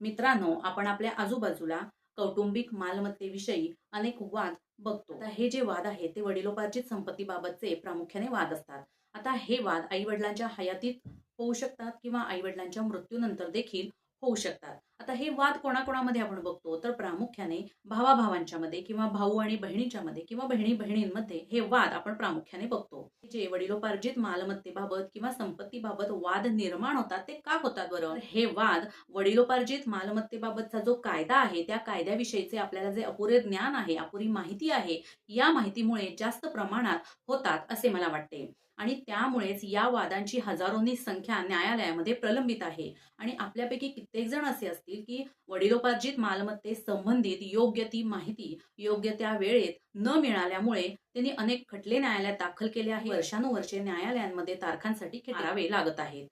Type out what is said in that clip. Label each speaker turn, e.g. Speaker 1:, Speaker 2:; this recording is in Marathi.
Speaker 1: मित्रांनो आपण आपल्या आजूबाजूला कौटुंबिक मालमत्तेविषयी अनेक वाद बघतो. आता हे जे वाद आहेत ते वडिलोपार्जित संपत्तीबाबतचे प्रामुख्याने वाद असतात. आता हे वाद आई वडिलांच्या हयातीत होऊ शकतात किंवा आई वडिलांच्या मृत्यूनंतर देखील होऊ शकतात. आता हे वाद कोणाकोणामध्ये आपण बघतो? तर प्रामुख्याने भावाभावांच्यामध्ये किंवा भाऊ आणि बहिणीच्या मध्ये किंवा बहिणी बहिणींमध्ये हे वाद आपण प्रामुख्याने बघतो. जे वडिलोपार्जित मालमत्तेबाबत किंवा संपत्तीबाबत वाद निर्माण होतात ते का होतात बरं? हे वाद वडिलोपार्जित मालमत्तेबाबतचा जो कायदा आहे त्या कायद्याविषयीचे आपल्याला जे अपुरे ज्ञान आहे अपुरी माहिती आहे या माहितीमुळे जास्त प्रमाणात होतात असे मला वाटते. आणि त्यामुळेच या वादांची हजारोंनी संख्या न्यायालयामध्ये प्रलंबित आहे. आणि आपल्यापैकी कित्येक जण असे असतील की वडिलोपार्जित मालमत्ते संबंधित योग्य ती माहिती योग्य त्या वेळेत न मिळाल्यामुळे त्यांनी अनेक खटले न्यायालयात दाखल केले आहे वर्षानुवर्षे न्यायालयांमध्ये तारखांसाठी खेळावे लागत आहेत.